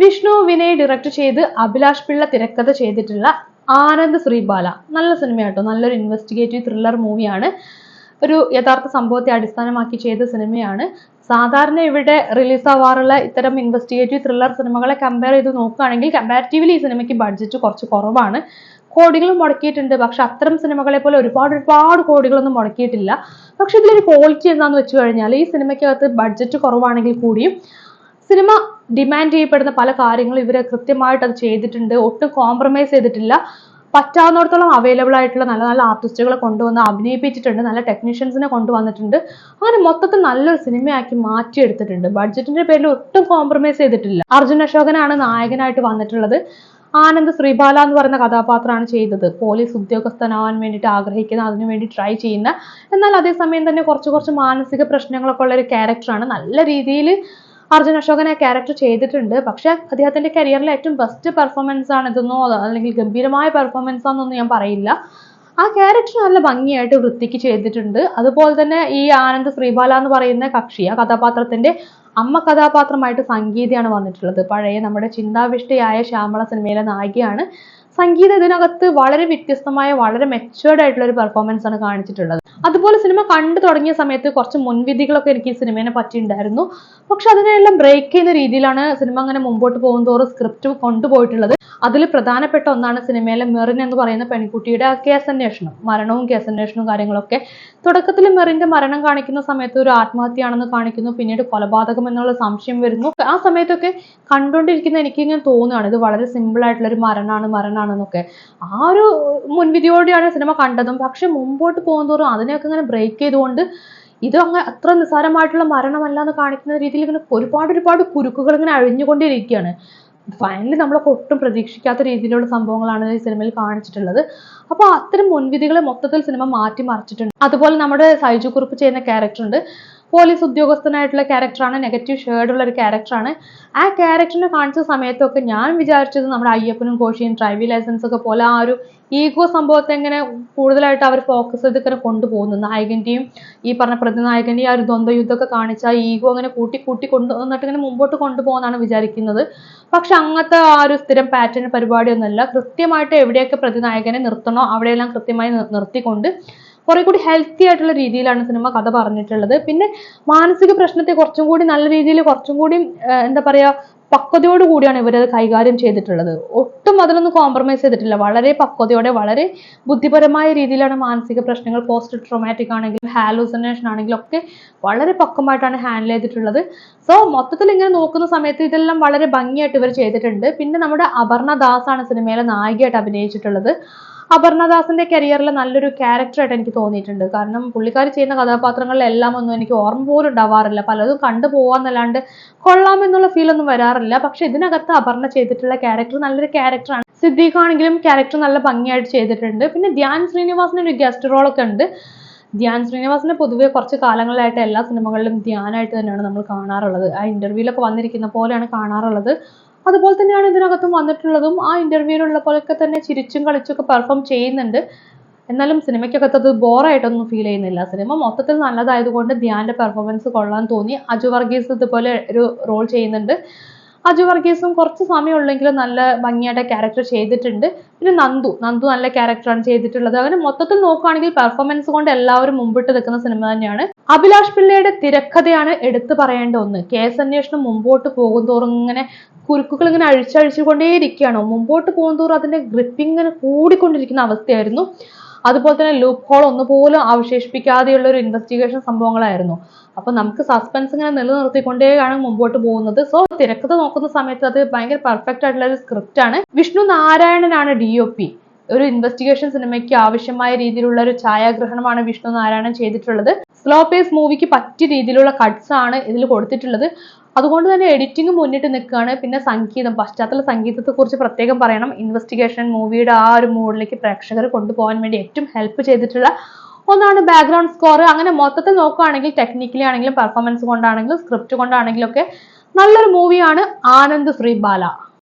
Vishnu Vinay direct ചെയ്ത് അഭിലാഷ് പിള്ള തിരക്കഥ ചെയ്തിട്ടുള്ള ആനന്ദ് ശ്രീബാല. നല്ല സിനിമയാട്ടോ. നല്ലൊരു ഇൻവെസ്റ്റിഗേറ്റീവ് ത്രില്ലർ മൂവിയാണ് ഒരു യഥാർത്ഥ സംഭവത്തെ അടിസ്ഥാനമാക്കി ചെയ്ത സിനിമയാണ്. സാധാരണ ഇവിടെ റിലീസാവാറുള്ള ഇത്തരം ഇൻവെസ്റ്റിഗേറ്റീവ് ത്രില്ലർ സിനിമകളെ കമ്പയർ ചെയ്ത് നോക്കുകയാണെങ്കിൽ കമ്പാരിറ്റീവ്ലി ഈ സിനിമയ്ക്ക് ബഡ്ജറ്റ് കുറച്ച് കുറവാണ്. കോടികൾ മുടക്കിയിട്ടുണ്ട്. പക്ഷെ അത്തരം സിനിമകളെ പോലെ ഒരുപാട് ഒരുപാട് കോടികളൊന്നും മുടക്കിയിട്ടില്ല. പക്ഷെ ഇതിലൊരു ക്വാളിറ്റി എന്താണെന്ന് വെച്ച് കഴിഞ്ഞാൽ ഈ സിനിമയ്ക്കകത്ത് ബഡ്ജറ്റ് കുറവാണെങ്കിൽ കൂടിയും സിനിമ ഡിമാൻഡ് ചെയ്യപ്പെടുന്ന പല കാര്യങ്ങളും ഇവരെ കൃത്യമായിട്ട് അത് ചെയ്തിട്ടുണ്ട്. ഒട്ടും കോംപ്രമൈസ് ചെയ്തിട്ടില്ല. പറ്റാവുന്നിടത്തോളം അവൈലബിൾ ആയിട്ടുള്ള നല്ല നല്ല ആർട്ടിസ്റ്റുകളെ കൊണ്ടുവന്ന് അഭിനയിപ്പിച്ചിട്ടുണ്ട്. നല്ല ടെക്നീഷ്യൻസിനെ കൊണ്ടുവന്നിട്ടുണ്ട്. അങ്ങനെ മൊത്തത്തിൽ നല്ലൊരു സിനിമയാക്കി മാറ്റിയെടുത്തിട്ടുണ്ട്. ബഡ്ജറ്റിന്റെ പേരിൽ ഒട്ടും കോംപ്രമൈസ് ചെയ്തിട്ടില്ല. അർജുൻ അശോകനാണ് നായകനായിട്ട് വന്നിട്ടുള്ളത്. ആനന്ദ് ശ്രീബാല എന്ന് പറയുന്ന കഥാപാത്രമാണ് ചെയ്തത്. പോലീസ് ഉദ്യോഗസ്ഥനാവാൻ വേണ്ടിയിട്ട് ആഗ്രഹിക്കുന്ന അതിനു വേണ്ടി ട്രൈ ചെയ്യുന്ന. എന്നാൽ അതേസമയം തന്നെ കുറച്ച് കുറച്ച് മാനസിക പ്രശ്നങ്ങളൊക്കെ ഉള്ള ഒരു ക്യാരക്ടറാണ് നല്ല രീതിയിൽ അർജുൻ അശോകനെ ക്യാരക്ടർ ചെയ്തിട്ടുണ്ട്. പക്ഷെ അദ്ദേഹത്തിന്റെ കരിയറിലെ ഏറ്റവും ബെസ്റ്റ് പെർഫോമൻസ് ആണ് ഇതെന്നോ അല്ലെങ്കിൽ ഗംഭീരമായ പെർഫോമൻസ് ആണെന്നൊന്നും ഞാൻ പറയില്ല. ആ ക്യാരക്ടർ നല്ല ഭംഗിയായിട്ട് വൃത്തിക്ക് ചെയ്തിട്ടുണ്ട്. അതുപോലെ തന്നെ ഈ ആനന്ദ് ശ്രീബാല എന്ന് പറയുന്ന കക്ഷി ആ കഥാപാത്രത്തിന്റെ അമ്മ കഥാപാത്രമായിട്ട് സംഗീതയാണ് വന്നിട്ടുള്ളത്. പഴയ നമ്മുടെ ചിന്താവിഷ്ടയായ ശ്യാമള സിനിമയിലെ നായികയാണ്. സംഗീത ഇതിനകത്ത് വളരെ വ്യത്യസ്തമായ വളരെ മെച്ചുവേർഡ് ആയിട്ടുള്ള ഒരു പെർഫോമൻസ് ആണ് കാണിച്ചിട്ടുള്ളത്. അതുപോലെ സിനിമ കണ്ടു തുടങ്ങിയ സമയത്ത് കുറച്ച് മുൻവിധികളൊക്കെ എനിക്ക് ഈ സിനിമയെ പറ്റി ഉണ്ടായിരുന്നു പക്ഷെ അതിനെല്ലാം ബ്രേക്ക് ചെയ്യുന്ന രീതിയിലാണ് സിനിമ അങ്ങനെ മുമ്പോട്ട് പോകുന്തോറും സ്ക്രിപ്റ്റ് കൊണ്ടുപോയിട്ടുള്ളത്. അതിൽ പ്രധാനപ്പെട്ട ഒന്നാണ് സിനിമയിലെ മെറിൻ എന്ന് പറയുന്ന പെൺകുട്ടിയുടെ ആ കേസ് അന്വേഷണം മരണവും കേസ് അന്വേഷണവും കാര്യങ്ങളൊക്കെ. തുടക്കത്തിൽ മെറിന്റെ മരണം കാണിക്കുന്ന സമയത്ത് ഒരു ആത്മഹത്യയാണെന്ന് കാണിക്കുന്നു പിന്നീട് കൊലപാതകം എന്നുള്ള സംശയം വരുന്നു. ആ സമയത്തൊക്കെ കണ്ടുകൊണ്ടിരിക്കുന്ന എനിക്ക് ഇങ്ങനെ തോന്നുകയാണ് ഇത് വളരെ സിമ്പിൾ ആയിട്ടുള്ള ഒരു മരണമാണ് മരണമാണെന്നൊക്കെ ആ ഒരു മുൻവിധിയോടെയാണ് സിനിമ കണ്ടതും. പക്ഷെ മുമ്പോട്ട് പോകുന്തോറും അതിനെയൊക്കെ ഇങ്ങനെ ബ്രേക്ക് ചെയ്തുകൊണ്ട് ഇത് അങ്ങനെ അത്ര നിസ്സാരമായിട്ടുള്ള മരണമല്ല എന്ന് കാണിക്കുന്ന രീതിയിൽ ഇങ്ങനെ ഒരുപാട് ഒരുപാട് കുരുക്കുകൾ ഇങ്ങനെ അഴിഞ്ഞുകൊണ്ടിരിക്കുകയാണ്. ഫൈനലി നമ്മളൊക്കെ ഒട്ടും പ്രതീക്ഷിക്കാത്ത രീതിയിലുള്ള സംഭവങ്ങളാണ് ഈ സിനിമയിൽ കാണിച്ചിട്ടുള്ളത്. അപ്പോൾ അത്തരം മുൻവിധികളെ മൊത്തത്തിൽ സിനിമ മാറ്റി മറിച്ചിട്ടുണ്ട് അതുപോലെ നമ്മുടെ സൈജു കുറുപ്പ് ചെയ്യുന്ന ക്യാരക്ടർ ഉണ്ട്. പോലീസ് ഉദ്യോഗസ്ഥനായിട്ടുള്ള ക്യാരക്ടറാണ് നെഗറ്റീവ് ഷെയ്ഡുള്ള ഒരു ക്യാരക്ടറാണ്. ആ ക്യാരക്ടറിനെ കാണിച്ച സമയത്തൊക്കെ ഞാൻ വിചാരിച്ചത് നമ്മുടെ അയ്യപ്പനും കോശിയും ഡ്രൈവിംഗ് ലൈസൻസ് ഒക്കെ പോലെ ആ ഒരു ഈഗോ സംഭവത്തെ എങ്ങനെ കൂടുതലായിട്ട് അവർ ഫോക്കസ് ചെയ്ത് ഇങ്ങനെ കൊണ്ടുപോകുന്നു. നായകന്റെയും ഈ പറഞ്ഞ പ്രതിനായകന്റെയും ആ ഒരു ദ്വന്ദ്വയുദ്ധമൊക്കെ കാണിച്ച ആ ഈഗോ അങ്ങനെ കൂട്ടി കൂട്ടി കൊണ്ടു വന്നിട്ട് ഇങ്ങനെ മുമ്പോട്ട് കൊണ്ടുപോകുന്നതാണ് വിചാരിക്കുന്നത്. പക്ഷെ അങ്ങനത്തെ ആ ഒരു സ്ഥിരം പാറ്റേൺ പരിപാടിയൊന്നുമല്ല. കൃത്യമായിട്ട് എവിടെയൊക്കെ പ്രതിനായകനെ നിർത്തണോ അവിടെയെല്ലാം കൃത്യമായി നിർത്തിക്കൊണ്ട് കുറെ കൂടി ഹെൽത്തി ആയിട്ടുള്ള രീതിയിലാണ് സിനിമ കഥ പറഞ്ഞിട്ടുള്ളത്. പിന്നെ മാനസിക പ്രശ്നത്തെ കുറച്ചും കൂടി നല്ല രീതിയിൽ കുറച്ചും കൂടി എന്താ പറയാ പക്വതയോട് കൂടിയാണ് ഇവരത് കൈകാര്യം ചെയ്തിട്ടുള്ളത്. ഒട്ടും അതിലൊന്നും കോംപ്രമൈസ് ചെയ്തിട്ടില്ല. വളരെ പക്വതയോടെ വളരെ ബുദ്ധിപരമായ രീതിയിലാണ് മാനസിക പ്രശ്നങ്ങൾ പോസ്റ്റ് ട്രോമാറ്റിക് ആണെങ്കിലും ഹാലൂസിനേഷൻ ആണെങ്കിലും ഒക്കെ വളരെ പക്വമായിട്ടാണ് ഹാൻഡിൽ ചെയ്തിട്ടുള്ളത്. സോ മൊത്തത്തിൽ ഇങ്ങനെ നോക്കുന്ന സമയത്ത് ഇതെല്ലാം വളരെ ഭംഗിയായിട്ട് ഇവർ ചെയ്തിട്ടുണ്ട്. പിന്നെ നമ്മുടെ അപർണ ദാസ് ആണ് സിനിമയിലെ നായികയായിട്ട് അഭിനയിച്ചിട്ടുള്ളത്. അപർണദാസിന്റെ കരിയറിൽ നല്ലൊരു ക്യാരക്ടറായിട്ട് എനിക്ക് തോന്നിയിട്ടുണ്ട്. കാരണം പുള്ളിക്കാർ ചെയ്യുന്ന കഥാപാത്രങ്ങളിലെല്ലാം ഒന്നും എനിക്ക് ഓർമ്മ പോലും ഉണ്ടാവാറില്ല. പലതും കണ്ടു പോവാന്നല്ലാണ്ട് കൊള്ളാമെന്നുള്ള ഫീൽ ഒന്നും വരാറില്ല. പക്ഷെ ഇതിനകത്ത് അപർണ ചെയ്തിട്ടുള്ള ക്യാരക്ടർ നല്ലൊരു ക്യാരക്ടറാണ് സിദ്ദീഖ് ആണെങ്കിലും ക്യാരക്ടർ നല്ല ഭംഗിയായിട്ട് ചെയ്തിട്ടുണ്ട്. പിന്നെ ധ്യാൻ ശ്രീനിവാസിന് ഒരു ഗസ്റ്റ് റോളൊക്കെ ഉണ്ട്. ധ്യാൻ ശ്രീനിവാസിനെ പൊതുവെ കുറച്ച് കാലങ്ങളായിട്ട് എല്ലാ സിനിമകളിലും ധ്യാനായിട്ട് തന്നെയാണ് നമ്മൾ കാണാറുള്ളത്. ആ ഇന്റർവ്യൂലൊക്കെ വന്നിരിക്കുന്ന പോലെയാണ് കാണാറുള്ളത്. അതുപോലെ തന്നെയാണ് ഇതിനകത്തും വന്നിട്ടുള്ളതും. ആ ഇന്റർവ്യൂവിലുള്ള പോലെയൊക്കെ തന്നെ ചിരിച്ചും കളിച്ചൊക്കെ പെർഫോം ചെയ്യുന്നുണ്ട്. എന്നാലും സിനിമയ്ക്കകത്ത് അത് ബോറായിട്ടൊന്നും ഫീൽ ചെയ്യുന്നില്ല. സിനിമ മൊത്തത്തിൽ നല്ലതായതുകൊണ്ട് ധ്യാന്റെ പെർഫോമൻസ് കൊള്ളാൻ തോന്നി. അജു വർഗീസ് ഇതുപോലെ ഒരു റോൾ ചെയ്യുന്നുണ്ട്. അജു വർഗീസും കുറച്ച് സമയമുള്ളെങ്കിലും നല്ല ഭംഗിയായിട്ട് ക്യാരക്ടർ ചെയ്തിട്ടുണ്ട്. പിന്നെ നന്ദു. നന്ദു നല്ല ക്യാരക്ടറാണ് ചെയ്തിട്ടുള്ളത്. അങ്ങനെ മൊത്തത്തിൽ നോക്കുകയാണെങ്കിൽ പെർഫോമൻസ് കൊണ്ട് എല്ലാവരും മുമ്പിട്ട് നിൽക്കുന്ന സിനിമ തന്നെയാണ്. അഭിലാഷ് പിള്ളയുടെ തിരക്കഥയാണ് എടുത്തു പറയേണ്ട ഒന്ന്. കേസ് അന്വേഷണം മുമ്പോട്ട് പോകുന്തോറും ഇങ്ങനെ കുരുക്കുകൾ ഇങ്ങനെ അഴിച്ചഴിച്ചുകൊണ്ടേയിരിക്കുകയാണ്. മുമ്പോട്ട് പോകുന്തോറും അതിന്റെ ഗ്രിപ്പിംഗ് ഇങ്ങനെ കൂടിക്കൊണ്ടിരിക്കുന്ന അവസ്ഥയായിരുന്നു. അതുപോലെ തന്നെ ലൂപ്പ് ഹോൾ ഒന്നുപോലും അവശേഷിപ്പിക്കാതെയുള്ള ഒരു ഇൻവെസ്റ്റിഗേഷൻ സംഭവങ്ങളായിരുന്നു. അപ്പൊ നമുക്ക് സസ്പെൻസ് ഇങ്ങനെ നിലനിർത്തിക്കൊണ്ടേയാണ് മുമ്പോട്ട് പോകുന്നത്. സോ തിരക്കഥ നോക്കുന്ന സമയത്ത് അത് ഭയങ്കര പെർഫെക്റ്റ് ആയിട്ടുള്ള ഒരു സ്ക്രിപ്റ്റ് ആണ്. വിഷ്ണു നാരായണനാണ് ഡി ഒ പി ഒരു ഇൻവെസ്റ്റിഗേഷൻ സിനിമയ്ക്ക് ആവശ്യമായ രീതിയിലുള്ള ഒരു ഛായാഗ്രഹണമാണ് വിഷ്ണു നാരായണൻ ചെയ്തിട്ടുള്ളത്. സ്ലോ പേസ് മൂവിക്ക് പറ്റിയ രീതിയിലുള്ള കട്ട്സ് ആണ് ഇതിൽ കൊടുത്തിട്ടുള്ളത്. അതുകൊണ്ട് തന്നെ എഡിറ്റിംഗ് മുന്നിട്ട് നിൽക്കുകയാണ്. പിന്നെ സംഗീതം പശ്ചാത്തല സംഗീതത്തെ കുറിച്ച് പ്രത്യേകം പറയണം. ഇൻവെസ്റ്റിഗേഷൻ മൂവിയുടെ ആ ഒരു മൂഡിലേക്ക് പ്രേക്ഷകർ കൊണ്ടുപോകാൻ വേണ്ടി ഏറ്റവും ഹെൽപ്പ് ചെയ്തിട്ടുള്ള ഒന്നാണ് ബാക്ക്ഗ്രൗണ്ട് സ്കോർ അങ്ങനെ മൊത്തത്തിൽ നോക്കുകയാണെങ്കിൽ ടെക്നിക്കലി ആണെങ്കിലും പെർഫോമൻസ് കൊണ്ടാണെങ്കിലും സ്ക്രിപ്റ്റ് കൊണ്ടാണെങ്കിലും ഒക്കെ നല്ലൊരു മൂവിയാണ് ആനന്ദ് ശ്രീ ബാല